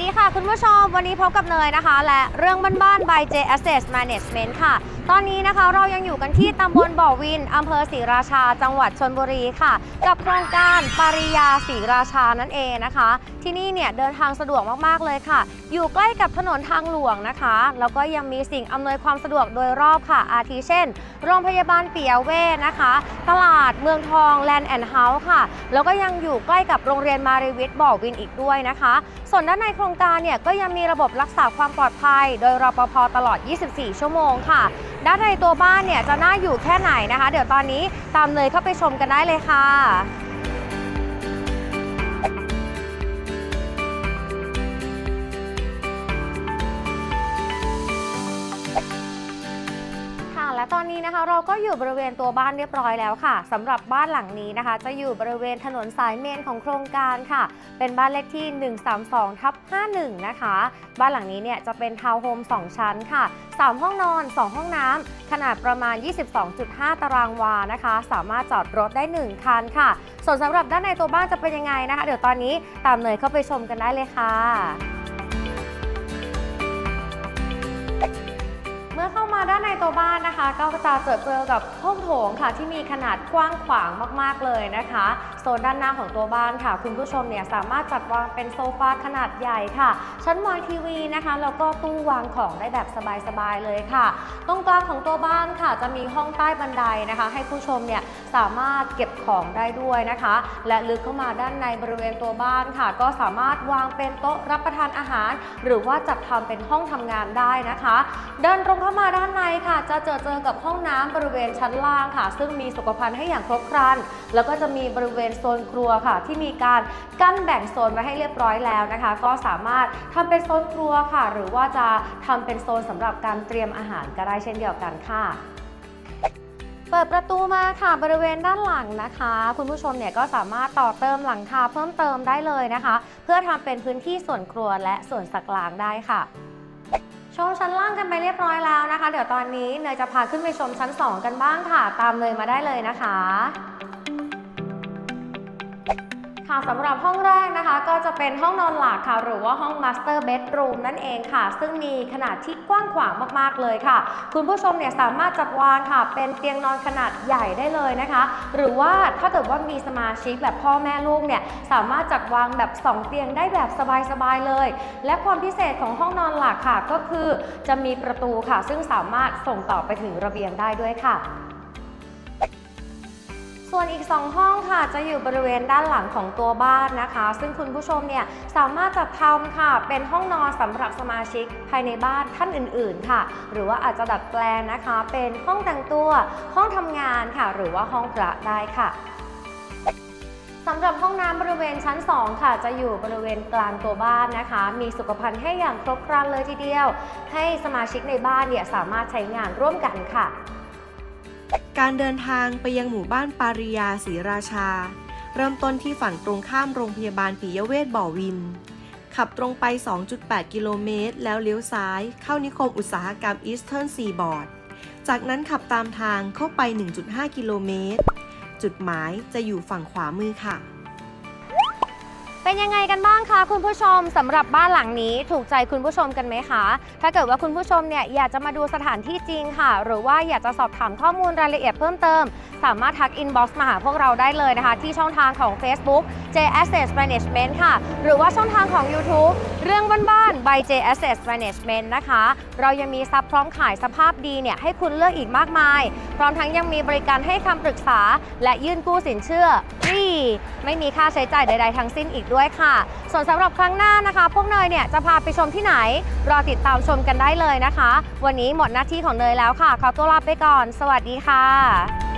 วัสดีค่ะคุณผู้ชม วันนี้พบกับเนยนะคะ และเรื่องบ้านๆ by J Asset Management ค่ะ ตอนนี้นะคะเรายังอยู่กันที่ตำบลบ่อวินอำเภอศรีราชา จังหวัดชนบุรีค่ะ กับโครงการปริยาศรีราชานั่นเองนะคะ ที่นี่เนี่ยเดินทางสะดวกมากๆเลยค่ะ อยู่ใกล้กับถนนทางหลวงนะคะ แล้วก็ยังมีสิ่งอำนวยความสะดวกโดยรอบค่ะ อาทิเช่น โรงพยาบาลปิยเวชนะคะ ตลาดเมืองทองแลนด์แอนด์เฮาส์ค่ะ แล้วก็ยังอยู่ใกล้กับโรงเรียนมารีวิทย์บ่อวินอีกด้วยนะคะ ส่วนด้านในโครงการเนี่ยก็ยังมีระบบรักษาความปลอดภัย โดยรปภตลอด 24 ชั่วโมงค่ะ ด้านในตัวบ้านเนี่ยจะน่าอยู่แค่ไหนนะคะ เดี๋ยวตอนนี้ตามเนยเข้าไปชมกันได้เลยค่ะ ตอนนี้นะคะเราก็อยู่บริเวณตัวบ้านเรียบร้อยแล้วค่ะสำหรับบ้านหลังนี้นะคะ จะอยู่บริเวณถนนสายเมนของโครงการค่ะ เป็นบ้านเลขที่ 132ทับ51 นะคะ บ้านหลังนี้เนี่ยจะเป็นทาวน์โฮม 2 ชั้นค่ะ 3 ห้องนอน 2 ห้องน้ำขนาดประมาณ 22.5 ตารางวานะคะ สามารถจอดรถได้ 1 คันค่ะ ส่วนสำหรับด้านในตัวบ้านจะเป็นยังไงนะคะ เดี๋ยวตอนนี้ตามเนยเข้าไปชมกันได้เลยค่ะ เมื่อเข้ามาด้านในตัวบ้านนะคะ ก็จะเจอเจอกับห้องโถงค่ะ ที่มีขนาดกว้างขวางมาก ๆ เลยนะคะโซนด้านหน้าของตัวบ้านค่ะ คุณผู้ชมเนี่ยสามารถจัดวางเป็นโซฟาขนาดใหญ่ค่ะ ชั้นวางทีวีนะคะแล้วก็ตู้วางของได้แบบสบาย ๆ เลยค่ะ ตรงกลางของตัวบ้านค่ะ จะมีห้องใต้บันไดนะคะ ให้ผู้ชมเนี่ยสามารถเก็บของได้ด้วยนะคะ และลึกเข้ามาด้านในบริเวณตัวบ้านค่ะ ก็สามารถวางเป็นโต๊ะรับประทานอาหาร หรือว่าจัดทำเป็นห้องทำงานได้นะคะ เดินตรงเข้ามาด้านในค่ะ จะเจอเจอกับห้องน้ำบริเวณชั้นล่างค่ะ ซึ่งมีสุขภัณฑ์ให้อย่างครบครัน แล้วก็จะมีบริเวณโซนครัวค่ะ ที่มีการกั้นแบ่งโซนไว้ให้เรียบร้อยแล้วนะคะ ก็สามารถทำเป็นโซนครัวค่ะ หรือว่าจะทำเป็นโซนสำหรับการเตรียมอาหารก็ได้เช่นเดียวกันค่ะเปิดประตูมาค่ะบริเวณด้านหลังนะคะ คุณผู้ชมเนี่ยก็สามารถต่อเติมหลังคาเพิ่มเติมได้เลยนะคะ เพื่อทำเป็นพื้นที่ส่วนครัวและส่วนสักล้างได้ค่ะ ชมชั้นล่างกันไปเรียบร้อยแล้วนะคะ เดี๋ยวตอนนี้เนยจะพาขึ้นไปชมชั้น 2 กันบ้างค่ะ ตามเนยมาได้เลยนะคะ ค่ะสำหรับห้องแรกนะคะก็จะเป็นห้องนอนหลักค่ะ หรือว่าห้อง Master Bedroom นั่นเองค่ะ ซึ่งมีขนาดที่กว้างขวางมากๆเลยค่ะ คุณผู้ชมเนี่ยสามารถจัดวางค่ะ เป็นเตียงนอนขนาดใหญ่ได้เลยนะคะ หรือว่าถ้าเกิดว่ามีสมาชิกแบบพ่อแม่ลูกเนี่ยสามารถจัดวางแบบ 2 เตียงได้แบบสบายๆเลย และความพิเศษของห้องนอนหลักค่ะ ก็คือจะมีประตูค่ะ ซึ่งสามารถส่งต่อไปถึงระเบียงได้ด้วยค่ะ ส่วนอีก 2 ห้องค่ะจะอยู่บริเวณด้านหลังของตัวบ้านนะคะ ซึ่งคุณผู้ชมเนี่ยสามารถจัดทำค่ะ เป็นห้องนอนสำหรับสมาชิกภายในบ้านท่านอื่น ๆ ค่ะ หรือว่าอาจจะดัดแปลงนะคะ เป็นห้องแต่งตัว ห้องทำงานค่ะ หรือว่าห้องพระได้ค่ะสำหรับห้องน้ำบริเวณชั้น 2 ค่ะ จะอยู่บริเวณกลางตัวบ้านนะคะ มีสุขภัณฑ์ให้อย่างครบครันเลยทีเดียว ให้สมาชิกในบ้านเนี่ยสามารถใช้งานร่วมกันค่ะ การเดินทางไปยังหมู่บ้านปาริยาศรีราชา เริ่มต้นที่ฝั่งตรงข้ามโรงพยาบาลปิยเวชบ่อวิน ขับตรงไป 2.8 กิโลเมตร แล้วเลี้ยวซ้าย เข้านิคมอุตสาหกรรมอีสเทิร์นซีบอร์ด จากนั้นขับตามทางเข้าไป 1.5 กิโลเมตร จุดหมายจะอยู่ฝั่งขวามือค่ะ เป็นยังไงกันบ้างคะคุณผู้ชมสำหรับบ้านหลังนี้ถูกใจคุณผู้ชมกันไหมคะ ถ้าเกิดว่าคุณผู้ชมเนี่ยอยากจะมาดูสถานที่จริงค่ะ หรือว่าอยากจะสอบถามข้อมูลรายละเอียดเพิ่มเติม สามารถทักอินบ็อกซ์มาหาพวกเราได้เลยนะคะ ที่ช่องทางของ Facebook J Asset Management ค่ะ หรือว่าช่องทางของ YouTube เรื่องบ้านๆ by J Asset Management นะคะ เรายังมีซับพร้อมขายสภาพดีเนี่ยให้คุณเลือกอีกมากมาย พร้อมทั้งยังมีบริการให้คำปรึกษา และยื่นกู้สินเชื่อฟรีไม่มีค่าใช้จ่ายใด ๆ ทั้งสิ้นอีกด้วยค่ะ ส่วนสำหรับครั้งหน้านะคะ พวกเนยเนี่ยจะพาไปชมที่ไหน รอติดตามชมกันได้เลยนะคะ วันนี้หมดหน้าที่ของเนยแล้วค่ะ ขอตัวลาไปก่อน สวัสดีค่ะ